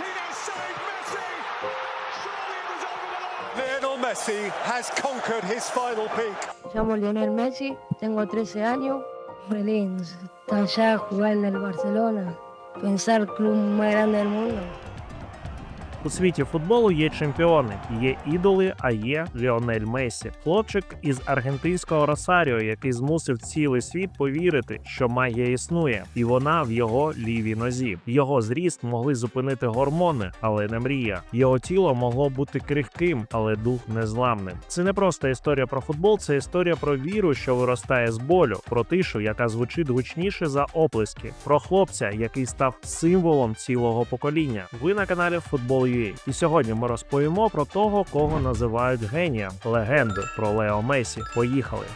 Martinez saved Messi. Lionel Messi has conquered his final peak. llamo Lionel Messi, tengo 13 años. Feliz estar allá, jugar en el Barcelona, pensar club más grande del mundo. У світі футболу є чемпіони, є ідоли, а є Ліонель Месі, хлопчик із аргентинського Росаріо, який змусив цілий світ повірити, що магія існує, і вона в його лівій нозі. Його зріст могли зупинити гормони, але не мрія. Його тіло могло бути крихким, але дух незламним. Це не просто історія про футбол, це історія про віру, що виростає з болю, про тишу, яка звучить гучніше за оплески, про хлопця, який став символом цілого покоління. Ви на каналі Футбол І сьогодні ми розповімо про того, кого називають генієм, легенду про Лео Месі. Поїхали.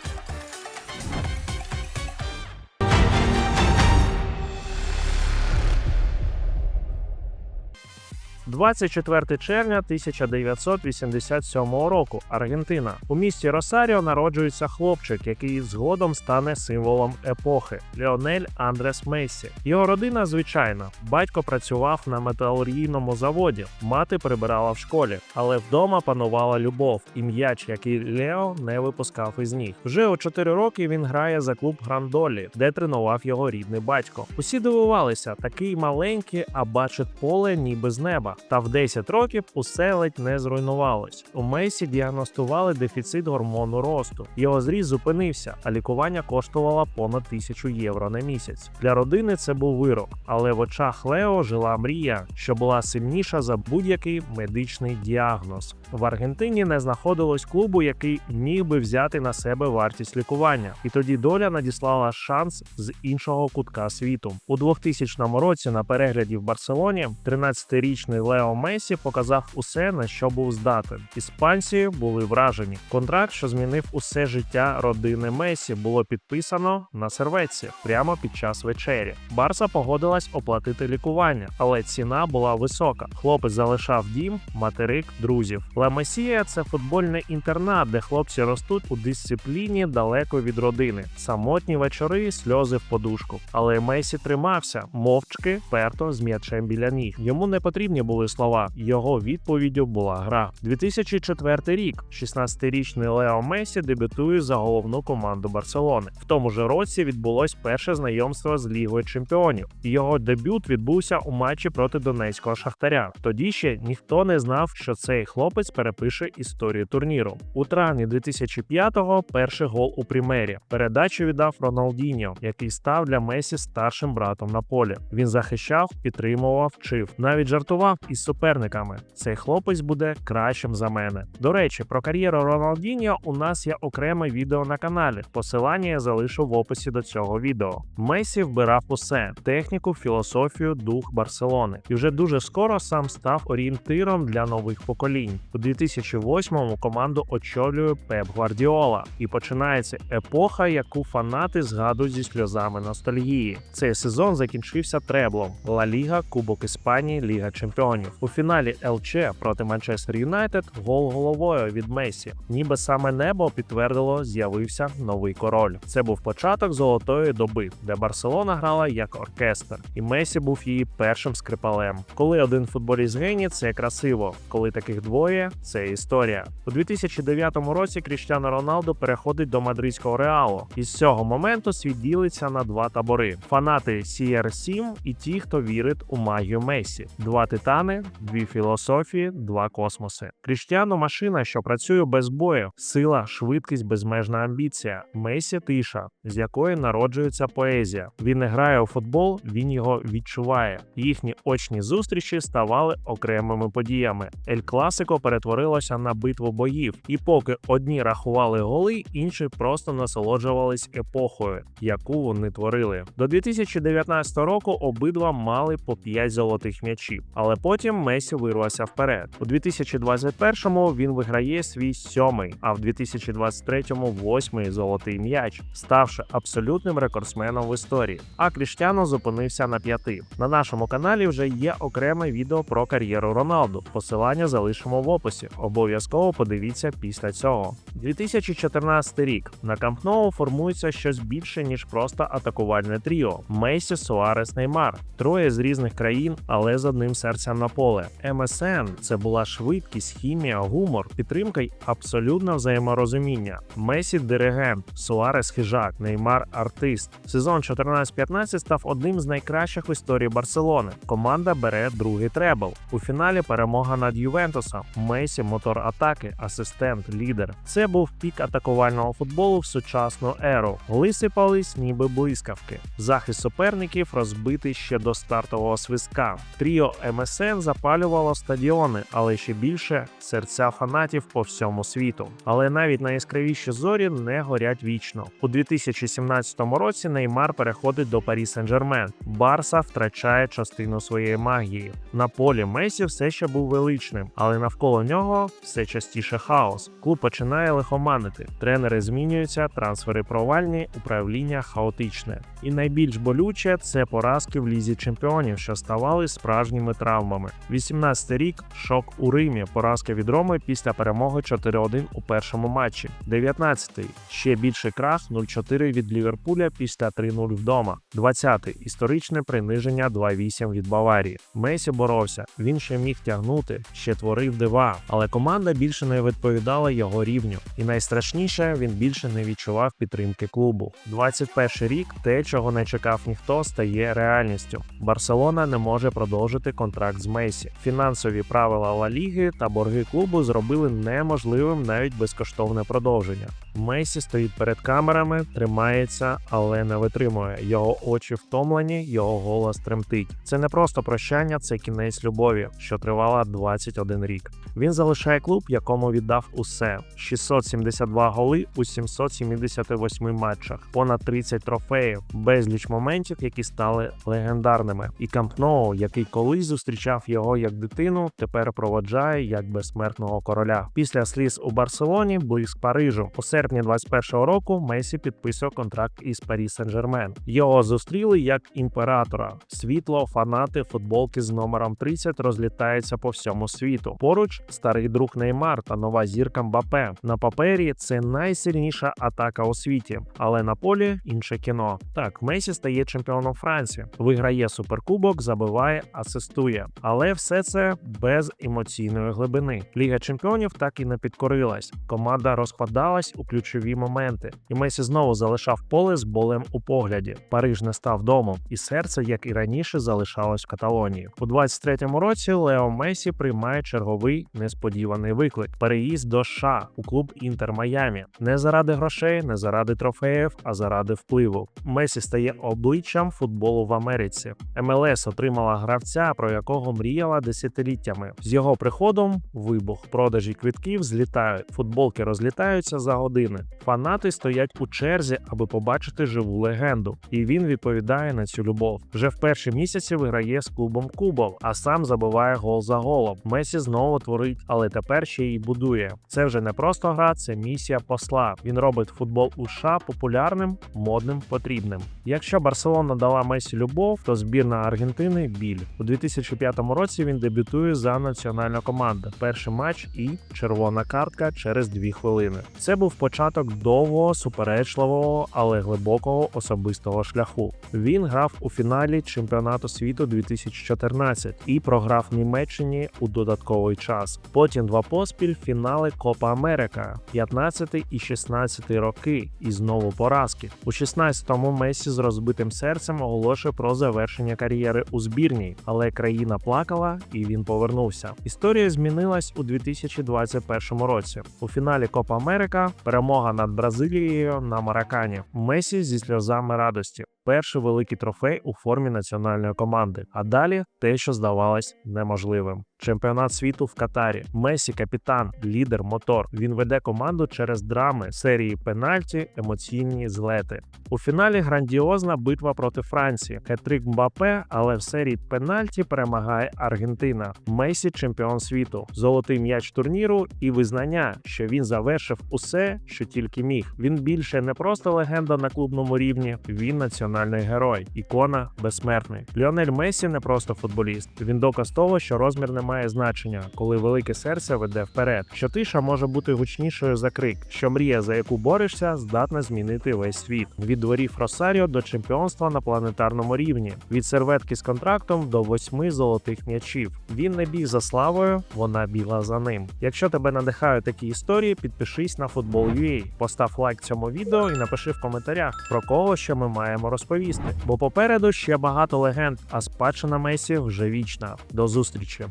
24 червня 1987 року. Аргентина у місті Росаріо народжується хлопчик, який згодом стане символом епохи Леонель Андрес Месі. Його родина звичайна. Батько працював на металургійному заводі, мати прибирала в школі, але вдома панувала любов і м'яч, який Лео не випускав із ніг. Вже у 4 роки він грає за клуб Грандолі, де тренував його рідний батько. Усі дивувалися, такий маленький, а бачить поле ніби з неба. Та в 10 років усе ледь не зруйнувалось. У Месі діагностували дефіцит гормону росту. Його зріст зупинився, а лікування коштувало понад тисячу євро на місяць. Для родини це був вирок, але в очах Лео жила мрія, що була сильніша за будь-який медичний діагноз. В Аргентині не знаходилось клубу, який міг би взяти на себе вартість лікування, і тоді доля надіслала шанс з іншого кутка світу. У 2000 році на перегляді в Барселоні 13-річний Лео Месі показав усе, на що був здатен. Іспанці були вражені. Контракт, що змінив усе життя родини Месі, було підписано на серветці прямо під час вечері. Барса погодилась оплатити лікування, але ціна була висока. Хлопець залишав дім, материк, друзів. Ла Месія це футбольний інтернат, де хлопці ростуть у дисципліні далеко від родини. Самотні вечори, сльози в подушку. Але Месі тримався мовчки, перто з м'ячем біля ніг. Йому не потрібні були слова. Його відповіддю була гра. 2004 рік. 16-річний Лео Месі дебютує за головну команду Барселони. В тому ж році відбулось перше знайомство з Лігою Чемпіонів. Його дебют відбувся у матчі проти Донецького Шахтаря. Тоді ще ніхто не знав, що цей хлопець перепише історію турніру. У травні 2005-го перший гол у примері. Передачу віддав Роналдіньо, який став для Месі старшим братом на полі. Він захищав, підтримував, вчив, навіть жартував із суперниками. Цей хлопець буде кращим за мене. До речі, про кар'єру Роналдіньо у нас є окреме відео на каналі. Посилання я залишу в описі до цього відео. Месі вбирав усе: техніку, філософію, дух Барселони, і вже дуже скоро сам став орієнтиром для нових поколінь. У 2008-му команду очолює Пеп Гвардіола, і починається епоха, яку фанати згадують зі сльозами ностальгії. Цей сезон закінчився треблом: Ла Ліга, Кубок Іспанії, Ліга Чемпіонів. У фіналі ЛЧ проти Манчестер Юнайтед гол головою від Месі. Ніби саме небо підтвердило, з'явився новий король. Це був початок золотої доби, де Барселона грала як оркестр, і Месі був її першим скрипалем. Коли один футболіст геній, це красиво. Коли таких двоє, це історія. У 2009 році Кріштіано Роналдо переходить до мадридського реалу. І з цього моменту світ ділиться на два табори: фанати CR7 і ті, хто вірить у магію Месі. Два титани, дві філософії, два космоси. Кріштіано машина, що працює без бою, сила, швидкість, безмежна амбіція. Месі тиша, з якої народжується поезія. Він не грає у футбол, він його відчуває. Їхні очні зустрічі ставали окремими подіями. Ель Класико перетворилося на битву боїв, і поки одні рахували голи, інші просто насолоджувались епохою, яку вони творили. До 2019 року обидва мали по 5 золотих м'ячів, але потім Месі вирвався вперед. У 2021-му він виграє свій сьомий, а в 2023-му восьмий золотий м'яч, ставши абсолютним рекордсменом в історії. А Кріштіано зупинився на п'яти. На нашому каналі вже є окреме відео про кар'єру Роналду. Посилання залишимо в описі. Обов'язково подивіться після цього. 2014 рік на Камп Ноу формується щось більше ніж просто атакувальне тріо: Месі, Суарес, Неймар. Троє з різних країн, але з одним серцем на поле. МСН це була швидкість, хімія, гумор, підтримка й абсолютне взаєморозуміння. Месі диригент, Суарес хижак, Неймар артист. Сезон 14-15 став одним з найкращих в історії Барселони. Команда бере другий требл. У фіналі перемога над Ювентусом. Месі мотор атаки, асистент, лідер. Це був пік атакувального футболу в сучасну еру. Голи сипались ніби блискавки. Захист суперників розбитий ще до стартового свистка. Тріо МСН запалювало стадіони, але ще більше серця фанатів по всьому світу. Але навіть найяскравіші зорі не горять вічно. У 2017 році Неймар переходить до Парі Сен-Жермен. Барса втрачає частину своєї магії. На полі Месі все ще був величним, але навколо нього все частіше хаос. Клуб починає лихоманити. Тренери змінюються, трансфери провальні, управління хаотичне. І найбільш болюче це поразки в лізі чемпіонів, що ставали справжніми травмами. 18 рік шок у Римі. Поразка від Роми після перемоги 4-1 у першому матчі. 19-й ще більший крах 0-4 від Ліверпуля після 3-0 вдома. 20-й історичне приниження 2-8 від Баварії. Месі боровся. Він ще міг тягнути, ще творив дива, але команда більше не відповідала його рівню. І найстрашніше він більше не відчував підтримки клубу. 21 рік те, чого не чекав ніхто, стає реальністю. Барселона не може продовжити контракт з Месі. Фінансові правила Ла Ліги та борги клубу зробили неможливим навіть безкоштовне продовження. Месі стоїть перед камерами, тримається, але не витримує. Його очі втомлені, його голос тремтить. Це не просто прощання, це кінець любові, що тривала 21 рік. Він залишає клуб, якому віддав усе: 672 голи у 778 матчах, понад 30 трофеїв, безліч моментів, які стали легендарними. І Камп Ноу, який колись зустрічав його як дитину, тепер проводжає як безсмертного короля. Після сліз у Барселоні близьк Парижу. У серпні 21-го року Месі підписує контракт із Парі Сен-Жермен. Його зустріли як імператора. Світло, фанати, футболки з номером 30 розлітаються по всьому світу. Поруч старий друг Неймар та нова зірка Мбапе. На папері це найсильніша атака у світі, але на полі інше кіно. Так, Месі стає чемпіоном Франції, виграє суперкубок, забиває, асистує. Але все це без емоційної глибини. Ліга чемпіонів так і не підкорилась. Команда розпадалась у ключові моменти, і Месі знову залишав поле з болем у погляді. Париж не став домом, і серце, як і раніше, залишалось в Каталонії. У 23-му році Лео Месі приймає черговий несподіваний виклик: переїзд до США у клуб Інтер Майамі. Не заради грошей, не заради трофеїв, а заради впливу. Месі стає обличчям футболу в Америці. МЛС отримала гравця, про якого мріяла десятиліттями. З його приходом вибух продажі квитків злітають, футболки розлітаються за години. Фанати стоять у черзі, аби побачити живу легенду, і він відповідає на цю любов. Вже в перші місяці виграє з клубом Кубов, а сам забиває гол за голом. Месі знову творить, але тепер ще й будує. Це вже не просто гра, це місія посла. Він робить футбол у США популярним, модним, потрібним. Якщо Барселона дала Месі любов, то збірна Аргентини біль. У 2005 році він дебютує за національну команду. Перший матч і червона картка через дві хвилини. Це був початок довгого, суперечливого, але глибокого особистого шляху. Він грав у фіналі чемпіонату світу 2014 і програв Німеччині у додатковий час. Потім два поспіль фінали Копа Америка 15 і 16 роки, і знову поразки. У 16-му Месі з розбитим серцем оголошує про завершення кар'єри у збірній, але країна плакала і він повернувся. Історія змінилась у 2021 році. У фіналі Копа Америка перемога над Бразилією на Маракані. Месі зі сльозами радості. Перший великий трофей у формі національної команди. А далі те, що здавалось неможливим. Чемпіонат світу в Катарі. Месі капітан, лідер, мотор. Він веде команду через драми, серії пенальті, емоційні злети. У фіналі грандіозна битва проти Франції. Хетрик Мбапе, але в серії пенальті перемагає Аргентина. Месі чемпіон світу, золотий м'яч турніру і визнання, що він завершив усе, що тільки міг. Він більше не просто легенда на клубному рівні, він національний національний герой, ікона безсмертний. Ліонель Месі не просто футболіст. Він доказ того, що розмір не має значення, коли велике серце веде вперед. Що тиша може бути гучнішою за крик, що мрія, за яку борешся, здатна змінити весь світ. Від дворів Росаріо до чемпіонства на планетарному рівні, від серветки з контрактом до восьми золотих м'ячів. Він не біг за славою, вона бігла за ним. Якщо тебе надихають такі історії, підпишись на Football.ua, постав лайк цьому відео і напиши в коментарях, про кого ще ми маємо розповісти. Бо попереду ще багато легенд, а спадщина Месі вже вічна. До зустрічі!